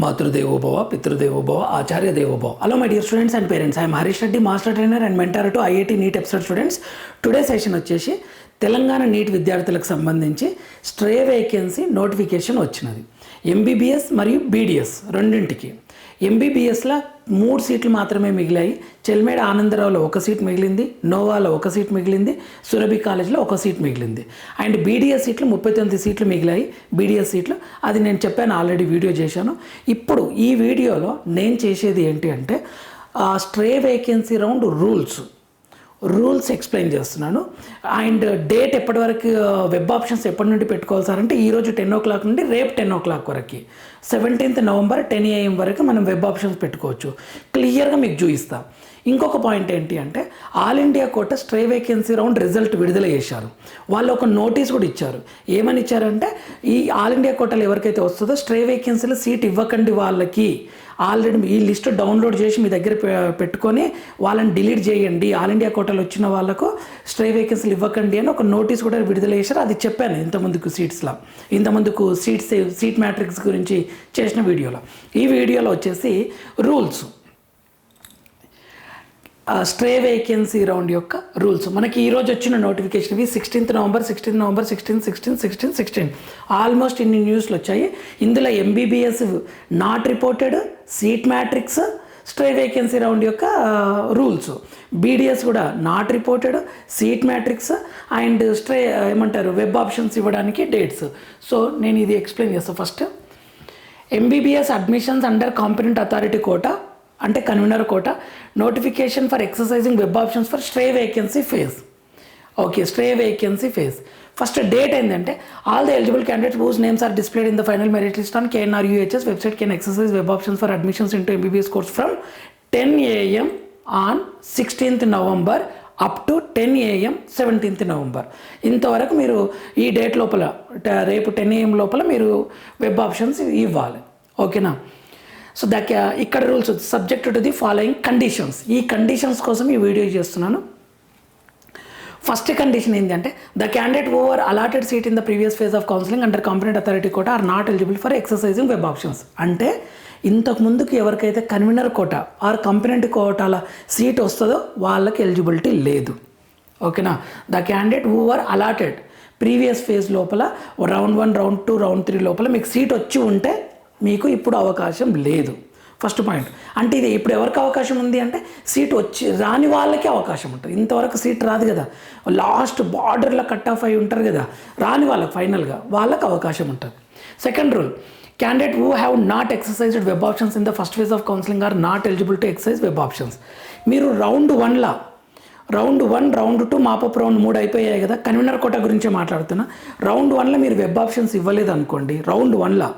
మాతృదేవోభవ పితృదేవోభవ ఆచార్య దేవోభవ hello my dear students and parents I am Harish Reddy master trainer and mentor to IIT NEET episode students today session వచ్చేసి Telangana NEET విద్యార్థులకు సంబంధించి stray vacancy notification వచ్చినది. MBBS మరియు BDS రెండింటికి. ఎంబీబీఎస్లో మూడు సీట్లు మాత్రమే మిగిలాయి. చెల్మేడ ఆనందరావులో ఒక సీట్ మిగిలింది నోవాలో ఒక సీట్ మిగిలింది సురభి కాలేజ్లో ఒక సీట్ మిగిలింది. అండ్ బీడీఎస్ సీట్లు ముప్పై తొమ్మిది సీట్లు మిగిలాయి. బీడీఎస్ సీట్లు అది నేను చెప్పాను ఆల్రెడీ వీడియో చేశాను. ఇప్పుడు ఈ వీడియోలో నేను చేసేది ఏంటి అంటే stray vacancy round rules. Rules explain చేస్తున్నాను. అండ్ డేట్ ఎప్పటి వరకు వెబ్ ఆప్షన్స్ ఎప్పటి నుండి పెట్టుకోవాలి సార్ అంటే ఈరోజు టెన్ ఓ క్లాక్ నుండి రేపు టెన్ ఓ క్లాక్ వరకు. సెవెంటీన్త్ నవంబర్ టెన్ ఏఎం వరకు మనం వెబ్ ఆప్షన్స్ పెట్టుకోవచ్చు. క్లియర్గా మీకు చూపిస్తాం. ఇంకొక పాయింట్ ఏంటి అంటే all India quota stray vacancy round result విడుదల చేశారు. వాళ్ళు ఒక నోటీస్ కూడా ఇచ్చారు. ఏమని ఇచ్చారంటే ఈ ఆల్ ఇండియా కోటలో ఎవరికైతే వస్తుందో స్ట్రే వేకెన్సీలో సీట్ ఇవ్వకండి వాళ్ళకి. ఆల్రెడీ ఈ లిస్ట్ డౌన్లోడ్ చేసి మీ దగ్గర పెట్టుకొని వాళ్ళని డిలీట్ చేయండి. ఆల్ ఇండియా కోటలు వచ్చిన వాళ్ళకు స్ట్రే వేకెన్సీలు ఇవ్వకండి అని ఒక నోటీస్ కూడా విడుదల చేశారు. అది చెప్పాను ఇంతమందికి సీట్స్లో. ఇంతమందుకు సీట్స్ సీట్ మ్యాట్రిక్స్ గురించి చేసిన వీడియోలో. ఈ వీడియోలో వచ్చేసి రూల్స్. స్ట్రే వేకెన్సీ రౌండ్ యొక్క రూల్స్. మనకి ఈరోజు వచ్చిన నోటిఫికేషన్ ఇవి sixteenth November sixteenth November sixteen sixteen sixteen sixteen almost ఇన్ని న్యూస్లు వచ్చాయి. ఇందులో MBBS not reported seat matrix stray vacancy round యొక్క రూల్స్. బీడిఎస్ కూడా not reported seat matrix and stray ఏమంటారు వెబ్ ఆప్షన్స్ ఇవ్వడానికి డేట్స్ సో నేను ఇది ఎక్స్ప్లెయిన్ చేస్తాను first MBBS admissions under competent authority quota అంటే convener quota notification for exercising web options for stray vacancy phase okay stray vacancy phase first date ఏంటంటే all the eligible candidates whose names are displayed in the final merit list on KNR UHS website can exercise web options for admissions into MBBS course from ten AM on sixteenth November up to ten AM seventeenth November. ఇంతవరకు మీరు ఈ date లోపల రేపు ten AM లోపల మీరు web options ఇవ్వాలి. ఓకేనా? So that ఇక్కడ rules subject to the following conditions. ఈ కండిషన్స్ కోసం ఈ వీడియో చేస్తున్నాను. ఫస్ట్ కండిషన్ ఏంటంటే the candidate over allotted seat in the previous phase of counselling under competent authority quota are not eligible for exercising web options అంటే ఇంతకు ముందుకు ఎవరికైతే convener quota or competent కోటాల సీట్ వస్తుందో వాళ్ళకి ఎలిజిబిలిటీ లేదు. ఓకేనా? The candidate over allotted previous phase లోపల round one round two round three లోపల మీకు సీట్ వచ్చి ఉంటే మీకు ఇప్పుడు అవకాశం లేదు. First point. అంటే ఇది ఇప్పుడు ఎవరికి అవకాశం ఉంది అంటే సీట్ వచ్చి రాని వాళ్ళకి అవకాశం ఉంటుంది. ఇంతవరకు సీట్ రాదు కదా. లాస్ట్ బార్డర్లో కట్ ఆఫ్ అయి ఉంటారు కదా. రాని వాళ్ళకి ఫైనల్గా వాళ్ళకి అవకాశం ఉంటుంది. Second rule. Candidate who have not exercised web options in the first phase of counselling are not eligible to exercise web options మీరు round వన్లా round one round two mop up round మూడు అయిపోయాయి కదా కన్వీనర్ కోట గురించే మాట్లాడుతున్నా. Round వన్లో మీరు web options ఇవ్వలేదు అనుకోండి. రౌండ్ వన్లో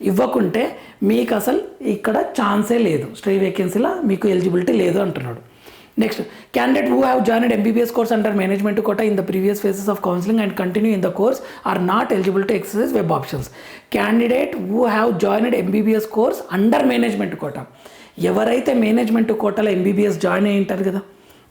ఇవ్వకుంటే మీకు అసలు ఇక్కడ ఛాన్సే లేదు. స్ట్రీ వేకెన్సీలో మీకు ఎలిజిబిలిటీ లేదు అంటున్నాడు. Next candidate who have join MBBS course under management quota in the previous phases of counselling and continue in the course are not eligible to exercise web options candidate who have joined MBBS course under management quota ఎవరైతే management కోటలో MBBS join అయి ఉంటారు కదా?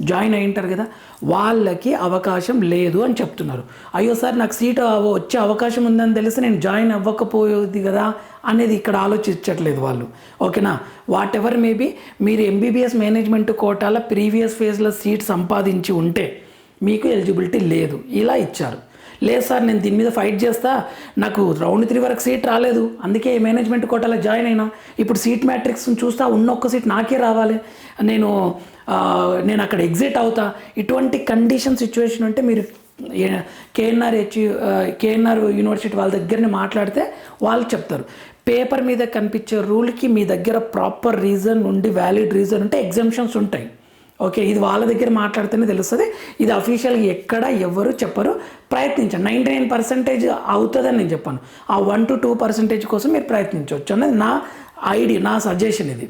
Join అయి ఉంటారు కదా వాళ్ళకి అవకాశం లేదు అని చెప్తున్నారు. అయ్యో సార్ నాకు సీట్ వచ్చే అవకాశం ఉందని తెలిసి నేను జాయిన్ అవ్వకపోయేది కదా అనేది ఇక్కడ ఆలోచించట్లేదు వాళ్ళు. ఓకేనా? వాట్ ఎవర్ మేబీ మీరు ఎంబీబీఎస్ మేనేజ్మెంట్ కోటాల ప్రీవియస్ ఫేజ్లో సీట్ సంపాదించి ఉంటే మీకు ఎలిజిబిలిటీ లేదు. ఇలా ఇచ్చారు. లేదు సార్ నేను దీని మీద ఫైట్ చేస్తా. నాకు రౌండ్ త్రీ వరకు సీట్ రాలేదు. అందుకే మేనేజ్మెంట్ కోటాలో జాయిన్ అయినా. ఇప్పుడు సీట్ మ్యాట్రిక్స్ చూస్తా ఉన్న ఒక్క సీట్ నాకే రావాలి. నేను నేను అక్కడ ఎగ్జిట్ అవుతా. ఇటువంటి కండిషన్ సిచ్యువేషన్ ఉంటే మీరు కేఎన్ఆర్ హెచ్ కేఎన్ఆర్ యూనివర్సిటీ వాళ్ళ దగ్గరనే మాట్లాడితే వాళ్ళు చెప్తారు. పేపర్ మీద కనిపించే రూల్కి మీ దగ్గర ప్రాపర్ రీజన్ ఉండి వ్యాలిడ్ రీజన్ ఉంటే ఎగ్జామ్షన్స్ ఉంటాయి. ఓకే ఇది వాళ్ళ దగ్గర మాట్లాడితేనే తెలుస్తుంది. ఇది అఫీషియల్గా ఎక్కడ ఎవరు చెప్పరు. ప్రయత్నించండి. నైంటీ నైన్ పర్సెంటేజ్ అవుతుందని నేను చెప్పాను. ఆ వన్ టు టూ పర్సెంటేజ్ కోసం మీరు ప్రయత్నించవచ్చు అనేది నా ఐడి నా సజెషన్ ఇది.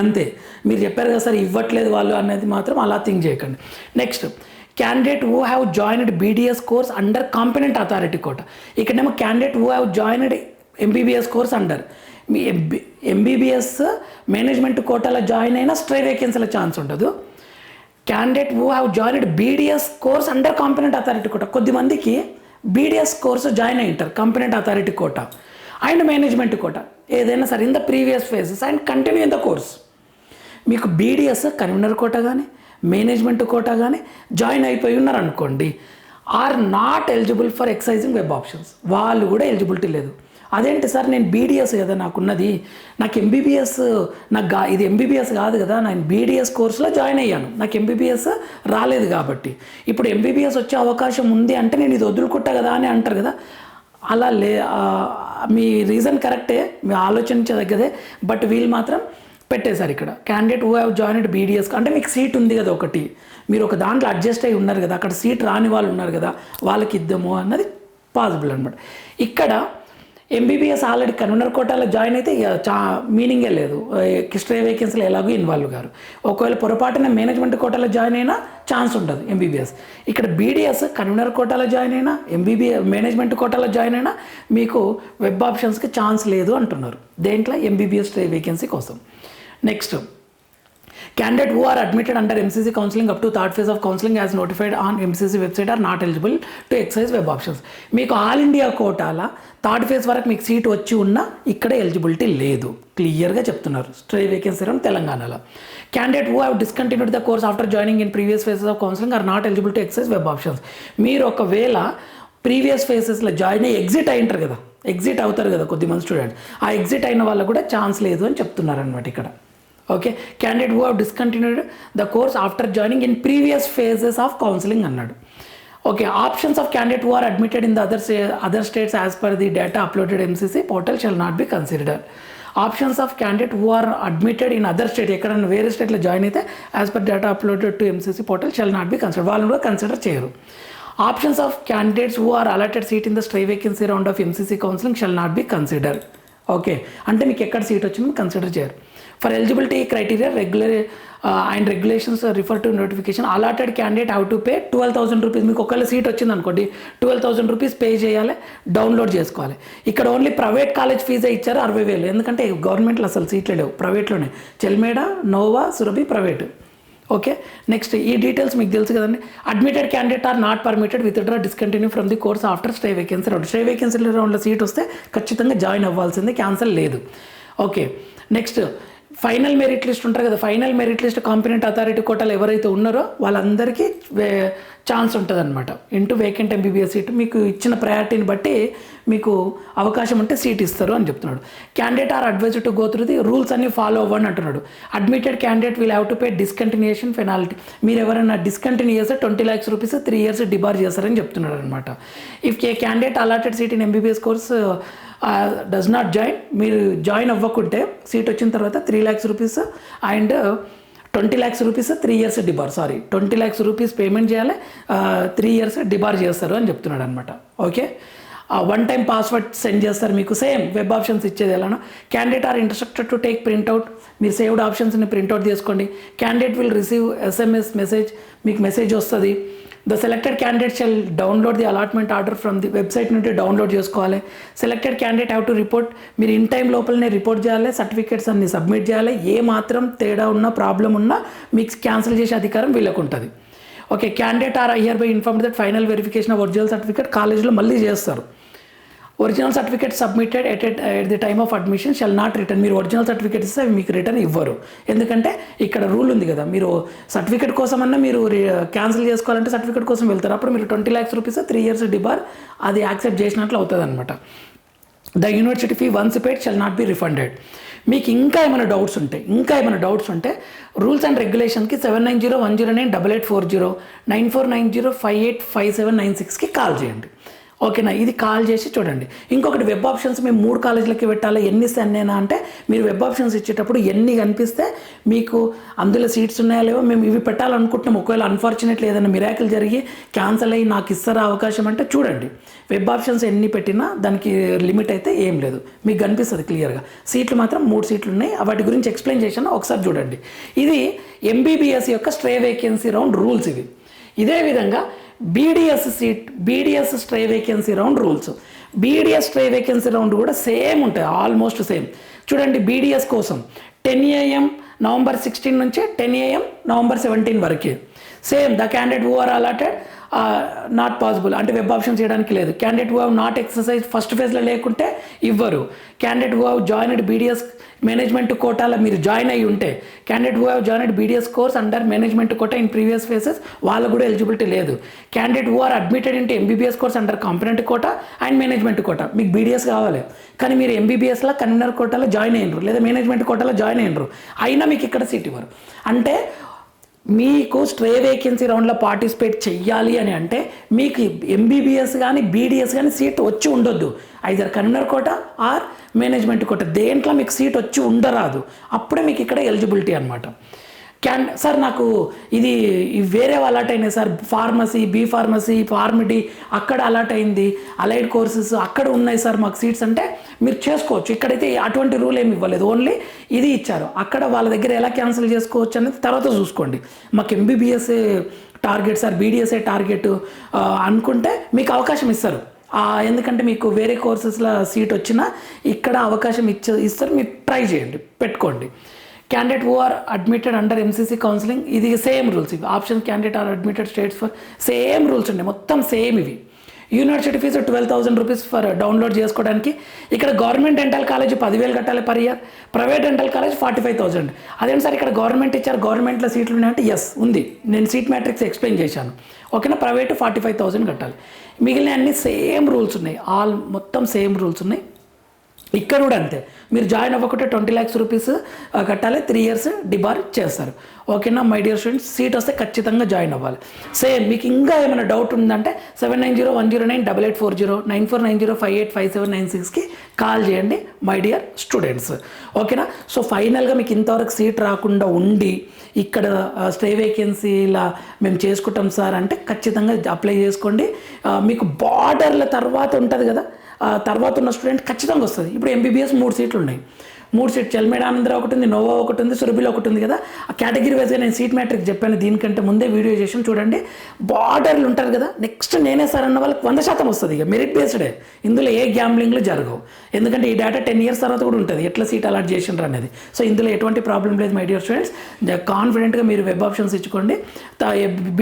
అంతే. మీరు చెప్పారు కదా సార్ ఇవ్వట్లేదు వాళ్ళు అనేది మాత్రం అలా థింక్ చేయకండి. Next candidate who have joined BDS course under competent authority quota ఇక్కడేమో candidate who have joined MBBS course under me MBBS management కోటాలో జాయిన్ అయినా స్ట్రే వేకెన్సీల ఛాన్స్ ఉండదు. Candidate who have joined BDS course under competent authority quota కొద్దిమందికి BDS course join అయి ఉంటారు competent authority quota and management quota ఏదైనా సరే in the previous phases and continue in the course మీకు BDS convener కోట కానీ management quota కానీ join అయిపోయి ఉన్నారనుకోండి are not eligible for exercising web options వాళ్ళు కూడా ఎలిజిబిలిటీ లేదు. అదేంటి సార్ నేను బీడిఎస్ కదా నాకున్నది? నాకు ఎంబీబీఎస్ నాకు గా ఇది ఎంబీబీఎస్ కాదు కదా నేను బీడిఎస్ కోర్సులో జాయిన్ అయ్యాను. నాకు ఎంబీబీఎస్ రాలేదు కాబట్టి. ఇప్పుడు ఎంబీబీఎస్ వచ్చే అవకాశం ఉంది అంటే నేను ఇది వదులుకుంటా కదా అని అంటారు కదా. అలా లే మీ రీజన్ కరెక్టే మీ ఆలోచించదగ్గదే బట్ వీళ్ళు మాత్రం పెట్టేశారు ఇక్కడ. Candidate who have joined BDS అంటే మీకు సీట్ ఉంది కదా ఒకటి. మీరు ఒక దాంట్లో అడ్జస్ట్ అయి ఉన్నారు కదా అక్కడ సీట్ రాని వాళ్ళు ఉన్నారు కదా వాళ్ళకి ఇద్దాము అన్నది పాసిబుల్ అనమాట ఇక్కడ ఎంబీబీఎస్ ఆల్రెడీ కన్వీనర్ కోటాలో జాయిన్ అయితే చా మీనింగే లేదు. కిస్ట్రే వేకెన్సీలో ఎలాగో ఇన్వాల్వ్ గారు. ఒకవేళ పొరపాటున మేనేజ్మెంట్ కోటాలో జాయిన్ అయినా ఛాన్స్ ఉంటుంది ఎంబీబీఎస్ ఇక్కడ బీడీఎస్ కన్వీనర్ కోటాలో జాయిన్ అయినా ఎంబీబీఎస్ మేనేజ్మెంట్ కోటాలో జాయిన్ అయినా మీకు వెబ్ ఆప్షన్స్కి ఛాన్స్ లేదు అంటున్నారు. దేంట్లో? ఎంబీబీఎస్ వేకెన్సీ కోసం. Next Candidate who are admitted under MCC counseling up to third phase of counseling as notified on MCC website are not eligible to exercise web options మీకు all India కోటాల third phase వరకు మీకు seat వచ్చి ఉన్నా ఇక్కడ eligibility లేదు. క్లియర్గా చెప్తున్నారు. స్ట్రే వేకెన్సీ రన్ తెలంగాణలో. Candidate who have discontinued the course after joining in previous phases of counselling are not eligible to exercise web options మీరు ఒకవేళ ప్రీవియస్ ఫేసెస్లో జాయిన్ అయ్యి ఎగ్జిట్ అయింటారు కదా. ఎగ్జిట్ అవుతారు కదా కొద్దిమంది స్టూడెంట్స్ ఆ ఎగ్జిట్ అయిన వాళ్ళకు కూడా ఛాన్స్ లేదు అని చెప్తున్నారు అనమాట ఇక్కడ. Okay candidate who have discontinued the course after joining in previous phases of counselling అన్నాడు. Okay options of candidate who are admitted in the other other states as per the data uploaded MCC portal shall not be consider options of candidate who are admitted in other state ఎక్కడైనా వేరే స్టేట్లో join అయితే as per data uploaded to MCC portal shall not be consider వాళ్ళని కూడా consider చేయరు. Options of candidates who are allotted seat in the stray vacancy round of MCC counselling shall not be consider okay అంటే మీకు ఎక్కడ seat వచ్చిందో consider చేయరు. For eligibility criteria regular and regulations refer to notification allotted candidate how to pay twelve thousand rupees మీకు ఒకవేళ seat వచ్చింది అనుకోండి twelve thousand rupees pay చేయాలి డౌన్లోడ్ చేసుకోవాలి. ఇక్కడ ఓన్లీ ప్రైవేట్ కాలేజ్ ఫీజే ఇచ్చారు అరవై వేలు. ఎందుకంటే గవర్నమెంట్లో అసలు సీట్లు లేవు ప్రైవేట్లోనే Chelmeda Nova Surabhi private okay next ఈ డీటెయిల్స్ మీకు తెలుసు కదండి. Admitted candidate are not permitted withdraw discontinue from the course after stray vacancy round stray vacancy రౌండ్లో సీట్ వస్తే ఖచ్చితంగా జాయిన్ అవ్వాల్సిందే క్యాన్సల్ లేదు. Okay next final merit list ఉంటారు కదా final merit list competent authority కోటాలు ఎవరైతే ఉన్నారో వాళ్ళందరికీ ఛాన్స్ ఉంటుంది అనమాట ఇంటూ వేకెంట్ ఎంబీబీఎస్ సీట్ మీకు ఇచ్చిన ప్రయారిటీని బట్టి మీకు అవకాశం ఉంటే సీట్ ఇస్తారు అని చెప్తున్నాడు. Candidate are advise to go through the rules అన్ని ఫాలో అవ్వండి అంటున్నాడు. Admitted candidate will have to pay discontinuation penalty మీరు ఎవరైనా డిస్కంటిన్యూ చేస్తే twenty lakhs rupees three years debar చేస్తారని చెప్తున్నాడు అనమాట if a candidate allotted seat in MBBS course does not join మీరు జాయిన్ అవ్వకుంటే సీట్ వచ్చిన తర్వాత three lakhs rupees and twenty lakhs rupees three years debar sorry twenty lakhs rupees payment చేయాలి. Three years debar చేస్తారు అని చెప్తున్నాడు అనమాట okay one time password send చేస్తారు మీకు. సేమ్ వెబ్ ఆప్షన్స్ ఇచ్చేది ఎలానో. Candidate are instructed to take printout మీరు సేవ్డ్ ఆప్షన్స్ని ప్రింట్అవుట్ చేసుకోండి. Candidate will receive SMS message మీకు మెసేజ్ వస్తుంది. The selected candidate shall download the allotment order from the website నుండి డౌన్లోడ్ చేసుకోవాలి. Selected candidate have to report మీరు in time లోపలనే report చేయాలి సర్టిఫికేట్స్ అన్ని సబ్మిట్ చేయాలి. ఏ మాత్రం తేడా ఉన్నా ప్రాబ్లం ఉన్నా మీకు క్యాన్సిల్ చేసే అధికారం వీళ్ళకు ఉంటుంది. Okay candidate are hereby inform that final verification of original certificate కాలేజ్లో మళ్ళీ చేస్తారు. Original certificate submitted at at at the time of admission shall not return. మీరు ఒరిజినల్ సర్టిఫికేట్ ఇస్తే అవి మీకు రిటర్న్ ఇవ్వరు. ఎందుకంటే ఇక్కడ రూల్ ఉంది కదా మీరు సర్టిఫికేట్ కోసమన్నా మీరు క్యాన్సిల్ చేసుకోవాలంటే సర్టిఫికేట్ కోసం వెళ్తారు. అప్పుడు మీరు twenty lakhs rupees three years debar అది యాక్సెప్ట్ చేసినట్లు అవుతుంది అనమాట the university fee once paid shall not be refunded. మీకు ఇంకా ఏమైనా డౌట్స్ ఉంటాయి ఇంకా ఏమైనా డౌట్స్ ఉంటే rules and రెగ్యులేషన్కి seven nine zero one zero nine double eight four zero nine four nine zero five eight five seven nine సిక్స్కి call చేయండి. ఓకేనా? ఇది కాల్ చేసి చూడండి. ఇంకొకటి వెబ్ ఆప్షన్స్ మేము మూడు కాలేజీలకి పెట్టాలా? ఎన్ని సెన్నేనా అంటే మీరు వెబ్ ఆప్షన్స్ ఇచ్చేటప్పుడు ఎన్ని కనిపిస్తే మీకు అందులో సీట్స్ ఉన్నాయా లేవో మేము ఇవి పెట్టాలనుకుంటున్నాం. ఒకవేళ అన్ఫార్చునేట్లీ ఏదైనా మిరాకిల్ జరిగి క్యాన్సిల్ అయ్యి నాకు ఇస్తారా అవకాశం అంటే చూడండి. వెబ్ ఆప్షన్స్ ఎన్ని పెట్టినా దానికి లిమిట్ అయితే ఏం లేదు. మీకు కనిపిస్తుంది క్లియర్గా సీట్లు మాత్రం మూడు సీట్లు ఉన్నాయి. వాటి గురించి ఎక్స్ప్లెయిన్ చేశాను. ఒకసారి చూడండి. ఇది ఎంబీబీఎస్ యొక్క స్ట్రే వేకెన్సీ రౌండ్ రూల్స్ ఇవి. ఇదే విధంగా BDS seat BDS stray vacancy round rules BDS stray vacancy round కూడా సేమ్ ఉంటాయి ఆల్మోస్ట్ సేమ్ చూడండి బీడిఎస్ కోసం టెన్ ఏఎం నవంబర్ సిక్స్టీన్ నుంచి టెన్ ఏఎం నవంబర్ సెవెంటీన్ వరకే. Same the candidate who are allotted not possible అంటే web option చేయడానికి లేదు. Candidate who have not exercise first ఫేజ్లో లేకుంటే ఇవ్వరు. Candidate who have joined BDS management కోటాలో మీరు జాయిన్ అయ్యి ఉంటే candidate who have joined BDS course under management quota in previous phases వాళ్ళకు కూడా ఎలిజిబిలిటీ లేదు. Candidate who are admitted in MBBS course under competent quota and management quota. మీకు BDS కావాలి. కానీ మీరు ఎంబీబీఎస్లో కన్వీనర్ కోటాలో జాయిన్ అయినరు. లేదా మేనేజ్మెంట్ కోటాలో జాయిన్ అయినరు. అయినా మీకు ఇక్కడ సీట్ ఇవ్వరు. అంటే మీకు స్ట్రే వేకెన్సీ రౌండ్లో పార్టిసిపేట్ చెయ్యాలి అని అంటే మీకు ఎంబీబీఎస్ కానీ బీడీఎస్ కానీ సీట్ వచ్చి ఉండొద్దు. Either convener quota or management quota. దేంట్లో మీకు సీట్ వచ్చి ఉండరాదు. అప్పుడే మీకు ఇక్కడ ఎలిజిబిలిటీ అనమాట క్యాన్ సార్ నాకు ఇది వేరే అలాట్ అయినాయి సార్. ఫార్మసీ బీ ఫార్మసీ ఫార్మిటీ అక్కడ అలాట్ అయింది. అలైడ్ కోర్సెస్ అక్కడ ఉన్నాయి సార్ మాకు సీట్స్ అంటే మీరు చేసుకోవచ్చు. ఇక్కడైతే అటువంటి రూల్ ఏమి ఇవ్వలేదు. ఓన్లీ ఇది ఇచ్చారు. అక్కడ వాళ్ళ దగ్గర ఎలా క్యాన్సిల్ చేసుకోవచ్చు అనేది తర్వాత చూసుకోండి. మాకు ఎంబీబీఎస్ టార్గెట్ సార్ బీడీఎస్ఏ టార్గెట్ అనుకుంటే మీకు అవకాశం ఇస్తారు. ఎందుకంటే మీకు వేరే కోర్సెస్లో సీట్ వచ్చినా ఇక్కడ అవకాశం ఇచ్చ ఇస్తారు. మీరు ట్రై చేయండి. పెట్టుకోండి. Candidate who are admitted under MCC counselling ఇది సేమ్ రూల్స్ ఇవి option candidate are admitted states for same rules ఉన్నాయి. మొత్తం సేమ్ ఇవి. University fees twelve thousand rupees for download చేసుకోవడానికి ఇక్కడ గవర్నమెంట్ డెంటల్ కాలేజ్ పదివేలు కట్టాలి per year private dental college forty five thousand అదేంటి సార్ ఇక్కడ గవర్నమెంట్ ఇచ్చారు? గవర్నమెంట్లో సీట్లు ఉన్నాయంటే ఎస్ ఉంది. నేను సీట్ మ్యాట్రిక్స్ ఎక్స్ప్లెయిన్ చేశాను. ఓకేనా? ప్రైవేట్ ఫార్టీ ఫైవ్ థౌసండ్ కట్టాలి. మిగిలిన అన్ని సేమ్ రూల్స్ ఉన్నాయి. ఆల్ మొత్తం సేమ్ రూల్స్ ఉన్నాయి. ఇక్కడ కూడా అంతే మీరు జాయిన్ అవ్వకుంటే ట్వంటీ ల్యాక్స్ రూపీస్ కట్టాలి త్రీ ఇయర్స్ డిబార్ చేస్తారు. ఓకేనా మై డియర్ స్టూడెంట్స్ సీట్ వస్తే ఖచ్చితంగా జాయిన్ అవ్వాలి. సేమ్ మీకు ఇంకా ఏమైనా డౌట్ ఉందంటే seven nine zero one zero nine double eight four zero nine four nine zero five eight five seven nine సిక్స్కి కాల్ చేయండి మై డియర్ స్టూడెంట్స్. ఓకేనా సో ఫైనల్గా మీకు ఇంతవరకు సీట్ రాకుండా ఉండి ఇక్కడ స్టే వేకెన్సీలా మేము చేసుకుంటాం సార్ అంటే ఖచ్చితంగా అప్లై చేసుకోండి. మీకు బార్డర్ల తర్వాత ఉంటుంది కదా తర్వాత ఉన్న స్టూడెంట్ ఖచ్చితంగా వస్తుంది. ఇప్పుడు ఎంబీబీఎస్ మూడు సీట్లు ఉన్నాయి. మూడు సీట్ చెల్మేడ ఆనందరావు ఒకటి ఉంది నోవా ఒకటి ఉంది సురభిలో ఒకటి ఉంది కదా. ఆ కేటగిరీ వైజ్గా నేను సీట్ మ్యాట్రిక్ చెప్పాను. దీనికంటే ముందే వీడియో చేసాం చూడండి బార్డర్లు ఉంటారు కదా. నెక్స్ట్ నేనే సార్ అన్న వాళ్ళకి వంద శాతం వస్తుంది. ఇక మెరిట్ బేస్డే ఇందులో ఏ గ్యాంబ్లింగ్లు జరగవు. ఎందుకంటే ఈ డేటా టెన్ ఇయర్స్ తర్వాత కూడా ఉంటుంది. ఎట్లా సీట్ అలాట్ చేసిండ్రు అనేది. సో ఇందులో ఎటువంటి ప్రాబ్లం లేదు మై డియర్ స్టూడెంట్స్ కాన్ఫిడెంట్గా మీరు వెబ్ ఆప్షన్స్ ఇచ్చుకోండి.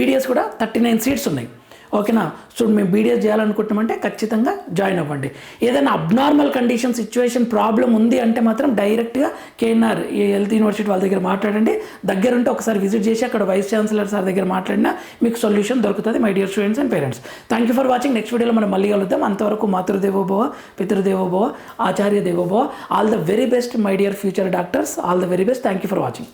బీడిఎస్ కూడా థర్టీ నైన్ సీట్స్ ఉన్నాయి. ఓకేనా? సో మేము బీడిఎస్ చేయాలనుకుంటున్నామంటే ఖచ్చితంగా జాయిన్ అవ్వండి. ఏదైనా అబ్నార్మల్ కండిషన్ సిచ్యువేషన్ ప్రాబ్లం ఉంది అంటే మాత్రం డైరెక్ట్గా కేఎన్ఆర్ ఈ హెల్త్ యూనివర్సిటీ వాళ్ళ దగ్గర మాట్లాడండి. దగ్గరుంటే ఒకసారి విజిట్ చేసి అక్కడ వైస్ ఛాన్సలర్ సార్ దగ్గర మాట్లాడినా మీకు సొల్యూషన్ దొరుకుతుంది my dear students and parents thank you for watching next వీడియోలో మనం మళ్ళీ కలుద్దాం. అంతవరకు మాతృదేవోభవ పితృదేవోభవ ఆచార్య దేవోభవ. All the very best my dear future doctors all the very best thank you for watching